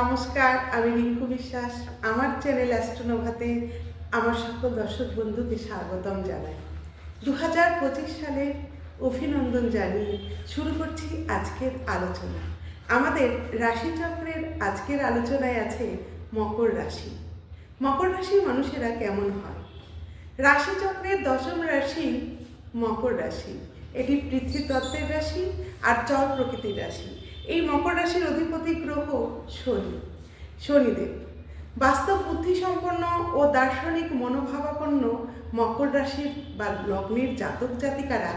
নমস্কার, আমি রিঙ্কু বিশ্বাস। আমার চ্যানেল অ্যাস্ট্রোনোভাতে আমার সকল দর্শক বন্ধুকে স্বাগতম জানাই। দু হাজার পঁচিশ সালের অভিনন্দন জানিয়ে শুরু করছি আজকের আলোচনা। আমাদের রাশিচক্রের আজকের আলোচনায় আছে মকর রাশি। মকর রাশির মানুষেরা কেমন হয়? রাশিচক্রের দশম রাশি মকর রাশি। এটি পৃথ্বীতত্ত্বের রাশি আর চর প্রকৃতির রাশি। এই মকর রাশির অধিপতি গ্রহ শনি। শনিদেব। বাস্তব বুদ্ধিসম্পন্ন ও দার্শনিক মনোভাবাপন্ন মকর রাশির বা লগ্নের জাতক জাতিকারা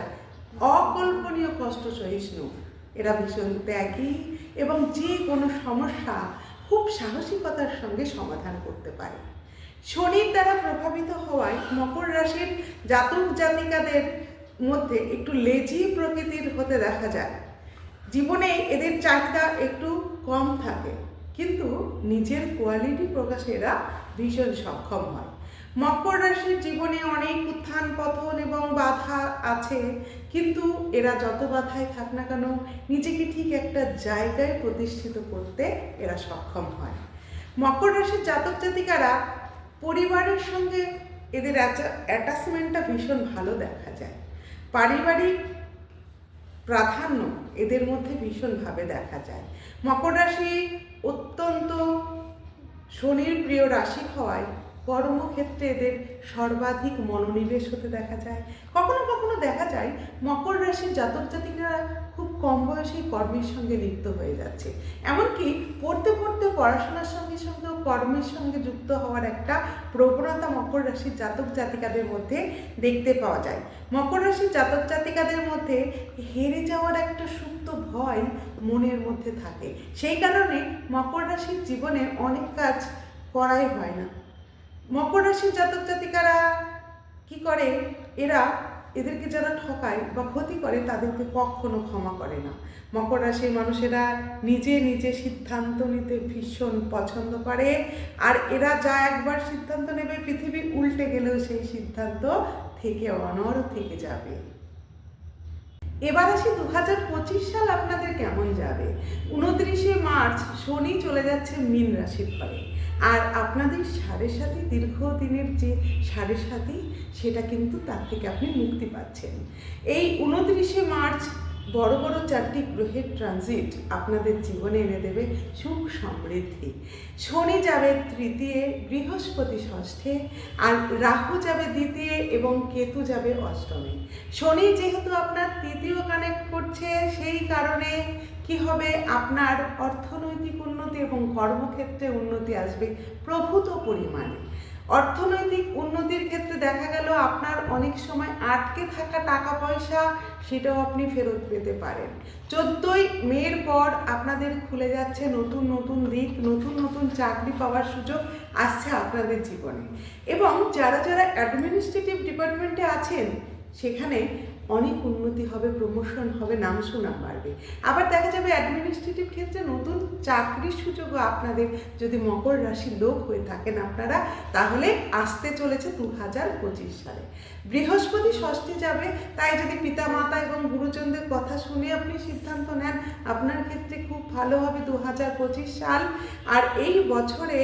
অকল্পনীয় কষ্ট সহিষ্ণু। এরা ভীষণ ত্যাগী এবং যে কোনো সমস্যা খুব সাহসিকতার সঙ্গে সমাধান করতে পারে। শনির দ্বারা প্রভাবিত হওয়ায় মকর রাশির জাতক জাতিকাদের মধ্যে একটু লেজি প্রকৃতির হতে দেখা যায়। জীবনে এদের চাহিদা একটু কম থাকে, কিন্তু নিজের কোয়ালিটি প্রকাশে এরা ভীষণ সক্ষম হয়। মকর রাশির জীবনে অনেক উত্থান পতন এবং বাধা আছে, কিন্তু এরা যত বাধায় থাক না কেন, নিজেকে ঠিক একটা জায়গায় প্রতিষ্ঠিত করতে এরা সক্ষম হয়। মকর রাশির জাতক জাতিকারা পরিবারের সঙ্গে এদের অ্যাটাচমেন্টটা ভীষণ ভালো দেখা যায়। পারিবারিক প্রাধান্য এদের মধ্যে ভীষণভাবে দেখা যায়। মকর রাশি অত্যন্ত শনির প্রিয় রাশি হওয়ায় কর্মক্ষেত্রে এদের সর্বাধিক মনোনিবেশ হতে দেখা যায়। কখনো কখনো দেখা যায় মকর রাশির জাতক জাতিকারা খুব কম বয়সেই কর্মের সঙ্গে লিপ্ত হয়ে যাচ্ছে। এমনকি পড়তে পড়তে পড়াশোনার সঙ্গে কর্মের সঙ্গে যুক্ত হওয়ার একটা প্রবণতা মকর রাশির জাতক জাতিকাদের মধ্যে দেখতে পাওয়া যায়। মকর রাশির জাতক জাতিকাদের মধ্যে হেরে যাওয়ার একটা সুপ্ত ভয় মনের মধ্যে থাকে। সেই কারণে মকর রাশির জীবনে অনেক কাজ করাই হয় না। মকর রাশির জাতক জাতিকারা কি করে? এরা এদেরকে যারা ঠকায় বা ক্ষতি করে, তাদেরকে কখনো ক্ষমা করে না। মকর রাশির মানুষেরা নিজে নিজে সিদ্ধান্ত নিতে ভীষণ পছন্দ করে। আর এরা যা একবার সিদ্ধান্ত নেবে পৃথিবী উল্টে গেলেও সেই সিদ্ধান্ত থেকে অনর থেকে যাবে। এবার আসি দু হাজার পঁচিশ সাল আপনাদের কেমন যাবে? উনত্রিশে মার্চ শনি চলে যাচ্ছে মীন রাশির ঘরে আর আপনাদের সাড়ে সাথে দীর্ঘদিনের যে সাড়ে সাথে, সেটা কিন্তু তার থেকে আপনি মুক্তি পাচ্ছেন। এই উনত্রিশে মার্চ বড় বড় চারটি গ্রহের ট্রানজিট আপনাদের জীবনে এনে দেবে সুখ সমৃদ্ধি। শনি যাবে তৃতীয়, বৃহস্পতি ষষ্ঠে, আর রাহু যাবে দ্বিতীয় এবং কেতু যাবে অষ্টমে। শনি যেহেতু আপনার তৃতীয় কানেক্ট করছে, সেই কারণে কি হবে? আপনার অর্থনৈতিক এবং কর্মক্ষেত্রে উন্নতি আসবে প্রভূত পরিমাণে। অর্থনৈতিক উন্নতির ক্ষেত্রে দেখা গেল আপনার অনেক সময় আটকে থাকা টাকা পয়সা সেটাও আপনি ফেরত পেতে পারেন। চোদ্দোই মের পর আপনাদের খুলে যাচ্ছে নতুন নতুন দিক, নতুন নতুন চাকরি পাওয়ার সুযোগ আসছে আপনাদের জীবনে। এবং যারা যারা অ্যাডমিনিস্ট্রেটিভ ডিপার্টমেন্টে আছেন, সেখানে অনেক উন্নতি হবে প্রমোশন হবে, নাম সুনাম বাড়বে। আবার দেখা যাবে অ্যাডমিনিস্ট্রেটিভ ক্ষেত্রে নতুন চাকরির সুযোগও আপনাদের যদি মকর রাশির লোক হয়ে থাকেন আপনারা, তাহলে আসতে চলেছে দু হাজার পঁচিশ সালে। বৃহস্পতি ষষ্ঠী যাবে, তাই যদি পিতামাতা এবং গুরুজনদের কথা শুনে আপনি সিদ্ধান্ত নেন, আপনার ক্ষেত্রে খুব ভালো হবে দু হাজার পঁচিশ সাল। আর এই বছরে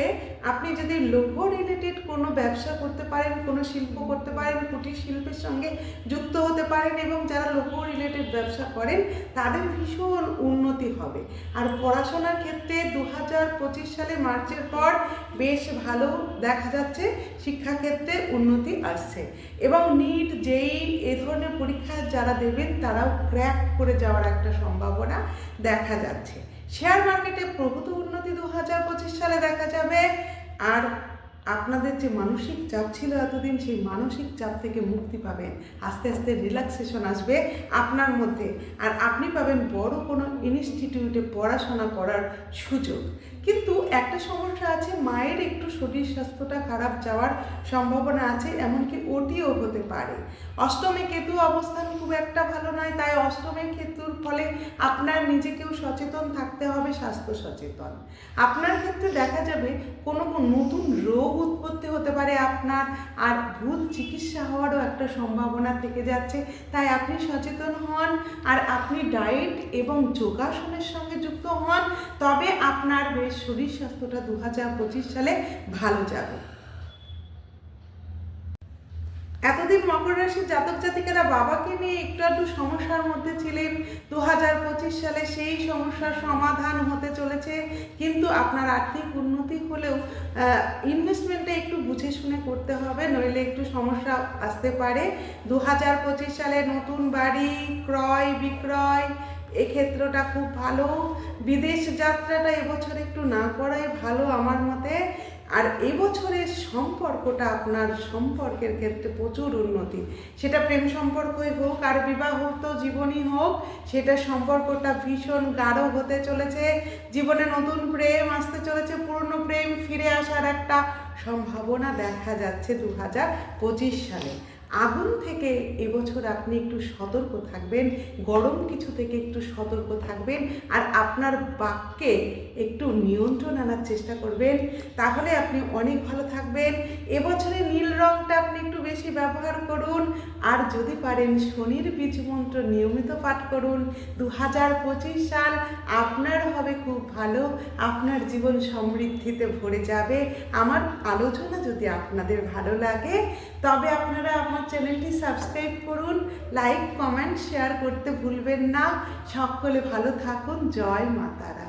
আপনি যদি লৌহ রিলেটেড কোনো ব্যবসা করতে পারেন, কোনো শিল্প করতে পারেন, কুটির শিল্পের সঙ্গে যুক্ত হতে পারেন এবং যারা লৌহ রিলেটেড ব্যবসা করেন, তাদের ভীষণ উন্নতি হবে। আর পড়াশোনার ক্ষেত্রে দু হাজার পঁচিশ সালে মার্চের পর বেশ ভালো দেখা যাচ্ছে, শিক্ষাক্ষেত্রে উন্নতি আসছে। এবং নিট যেই এ ধরনের পরীক্ষা যারা দেবেন, তারাও ক্র্যাক করে যাওয়ার একটা সম্ভাবনা দেখা যাচ্ছে। শেয়ার মার্কেটে প্রভূত উন্নতি দু হাজার পঁচিশ সালে দেখা যাবে। আর আপনাদের যে মানসিক চাপ ছিল এতদিন, সেই মানসিক চাপ থেকে মুক্তি পাবেন। আস্তে আস্তে রিল্যাক্সেশন আসবে আপনার মধ্যে। আর আপনি পাবেন বড় কোনো ইনস্টিটিউটে পড়াশোনা করার সুযোগ। কিন্তু একটা সমস্যা আছে, মায়ের একটু শরীর স্বাস্থ্যটা খারাপ যাওয়ার সম্ভাবনা আছে, এমনকি ওটিও হতে পারে। অষ্টমে কেতু অবস্থান খুব একটা ভালো নয়, তাই অষ্টমে কেতুর ফলে আপনার নিজেকেও সচেতন থাকতে হবে, স্বাস্থ্য সচেতন। আপনার ক্ষেত্রে দেখা যাবে কোনো নতুন রোগ উৎপত্তি হতে পারে আপনার। আর ভুল চিকিৎসা হওয়ারও একটা সম্ভাবনা থেকে যাচ্ছে। তাই আপনি সচেতন হন আর আপনি ডায়েট এবং যোগাসনের সঙ্গে যুক্ত হন। তবে আপনার বেশ শরীর স্বাস্থ্যটা দু হাজার পঁচিশ সালে ভালো যাবে। এতদিন মকর রাশির জাতক জাতিকারা বাবাকে নিয়ে একটু একটু সমস্যার মধ্যে ছিলেন। দু হাজার পঁচিশ সালে সেই সমস্যার সমাধান হতে চলেছে। কিন্তু আপনার আর্থিক উন্নতি হলেও ইনভেস্টমেন্টটা একটু বুঝে শুনে করতে হবে, নইলে একটু সমস্যা আসতে পারে। দু হাজার পঁচিশ সালে নতুন বাড়ি, ক্রয়, বিক্রয় এক্ষেত্রটা খুব ভালো। বিদেশ যাত্রাটা এবছর একটু না করাই ভালো আমার মতে। আর এবছরের সম্পর্কটা আপনার সম্পর্কের ক্ষেত্রে প্রচুর উন্নতি। সেটা প্রেম সম্পর্কই হোক আর বিবাহ তো জীবনই হোক, সেটা সম্পর্কটা ভীষণ গাঢ় হতে চলেছে। জীবনে নতুন প্রেম আসতে চলেছে, পুরনো প্রেম ফিরে আসার একটা সম্ভাবনা দেখা যাচ্ছে দু হাজার পঁচিশ সালে। আগুন থেকে এবছর আপনি একটু সতর্ক থাকবেন, গরম কিছু থেকে একটু সতর্ক থাকবেন আর আপনার বাক্যে একটু নিয়ন্ত্রণ আনার চেষ্টা করবেন। তাহলে আপনি অনেক ভালো থাকবেন। এবছরে নীল রঙটা আপনি একটু বেশি ব্যবহার করুন। আর যদি পারেন শনির বীজ মন্ত্র নিয়মিত পাঠ করুন। দু হাজার পঁচিশ সাল আপনার হবে খুব ভালো, আপনার জীবন সমৃদ্ধিতে ভরে যাবে। আমার আলোচনা যদি আপনাদের ভালো লাগে, তবে আপনারা আমার চ্যানেলটি সাবস্ক্রাইব করুন, লাইক, কমেন্ট, শেয়ার করতে ভুলবেন না। সকলে ভালো থাকুন, জয় মাতারা।